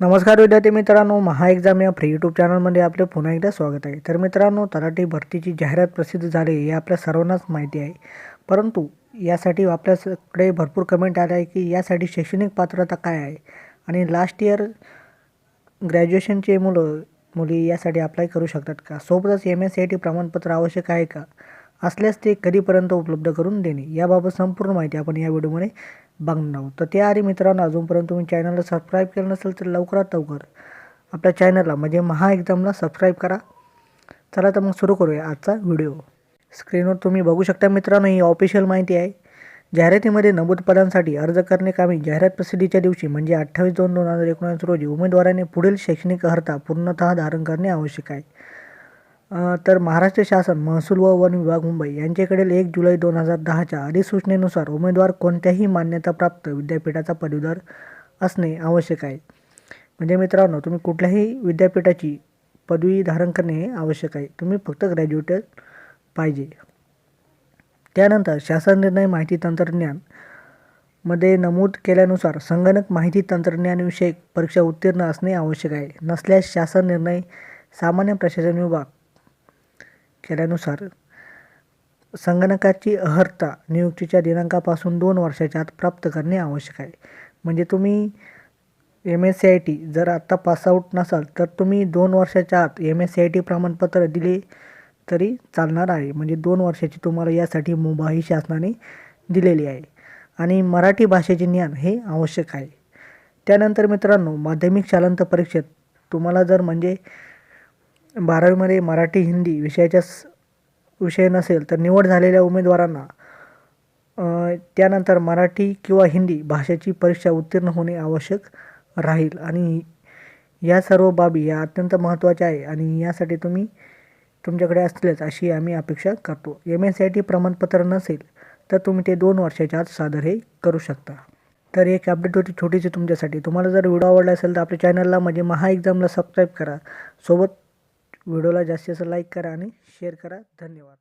नमस्कार विद्यार्थी मित्रांनो महा एक्झाम या फ्री यूट्यूब चॅनलमध्ये आपले पुन्हा एकदा स्वागत आहे. तर मित्रांनो तलाठी भरतीची जाहिरात प्रसिद्ध झाली हे आपल्या सर्वांनाच माहिती आहे. परंतु यासाठी आपल्याकडे भरपूर कमेंट आले आहे की यासाठी शैक्षणिक पात्रता काय आहे? आणि लास्ट इयर ग्रॅज्युएशनचे मुलं मुली यासाठी अप्लाय करू शकतात का? सोबतच M S C I T प्रमाणपत्र आवश्यक आहे का? असल्यास ते कधीपर्यंत उपलब्ध करून देणे? याबाबत संपूर्ण माहिती आपण या व्हिडिओमध्ये बघणार तर तर त्याआधी मित्रांनो अजूनपर्यंत तुम्ही चॅनलला सबस्क्राईब केलं नसेल तर लवकरात लवकर आपल्या चॅनलला म्हणजे महा एक्झामला सबस्क्राईब करा. चला तर मग सुरू करूया आजचा व्हिडिओ स्क्रीनवर तुम्ही बघू शकता मित्रांनो ही ऑफिशियल माहिती आहे. जाहिरातीमध्ये नमूद पदांसाठी अर्ज करणे कामी जाहिरात प्रसिद्धीच्या दिवशी म्हणजे अठ्ठावीस दोन दोन हजार एकोणीस रोजी उमेदवाराने पुढील शैक्षणिक अर्हता पूर्णतः धारण करणे आवश्यक आहे. तर महाराष्ट्र शासन महसूल व वन विभाग मुंबई यांच्याकडील एक जुलै दोन हजार दहाच्या अधिसूचनेनुसार उमेदवार कोणत्याही मान्यताप्राप्त विद्यापीठाचा पदवीधर असणे आवश्यक आहे. म्हणजे मित्रांनो तुम्ही कुठल्याही विद्यापीठाची पदवी धारण करणे हे आवश्यक आहे. तुम्ही फक्त ग्रॅज्युएटेड पाहिजे. त्यानंतर शासन निर्णय माहिती तंत्रज्ञानमध्ये नमूद केल्यानुसार संगणक माहिती तंत्रज्ञानविषयक परीक्षा उत्तीर्ण असणे आवश्यक आहे. नसल्यास शासन निर्णय सामान्य प्रशासन विभाग केल्यानुसार संगणकाची अर्हता नियुक्तीच्या दिनांकापासून दोन वर्षाच्या आत प्राप्त करणे आवश्यक आहे. म्हणजे तुम्ही M S C I T जर आत्ता पासआउट नसाल तर तुम्ही दोन वर्षाच्या आत M S C I T प्रमाणपत्र दिले तरी चालणार आहे. म्हणजे दोन वर्षाची तुम्हाला यासाठी मुभाही शासनाने दिलेली आहे. आणि मराठी भाषेचे ज्ञान हे आवश्यक आहे. त्यानंतर मित्रांनो माध्यमिक शालांत परीक्षेत तुम्हाला जर म्हणजे बारावीमध्ये मराठी हिंदी विषयाच्या विषय नसेल तर निवड झालेल्या उमेदवारांना त्यानंतर मराठी किंवा हिंदी भाषेची परीक्षा उत्तीर्ण होणे आवश्यक राहील. आणि या सर्व बाबी या अत्यंत महत्त्वाच्या आहे आणि यासाठी तुम्ही तुमच्याकडे असतीलच अशी आम्ही अपेक्षा करतो. M S C I T प्रमाणपत्र नसेल तर तुम्ही ते दोन वर्षाच्या आत सादर हे करू शकता. तर एक अपडेट होती छोटीशी तुमच्यासाठी. तुम्हाला जर व्हिडिओ आवडला असेल तर आपल्या चॅनलला म्हणजे महा एक्झामला सबस्क्राईब करा. सोबत व्हिडिओला जास्तीत जास्त लाईक करा आणि शेअर करा. धन्यवाद.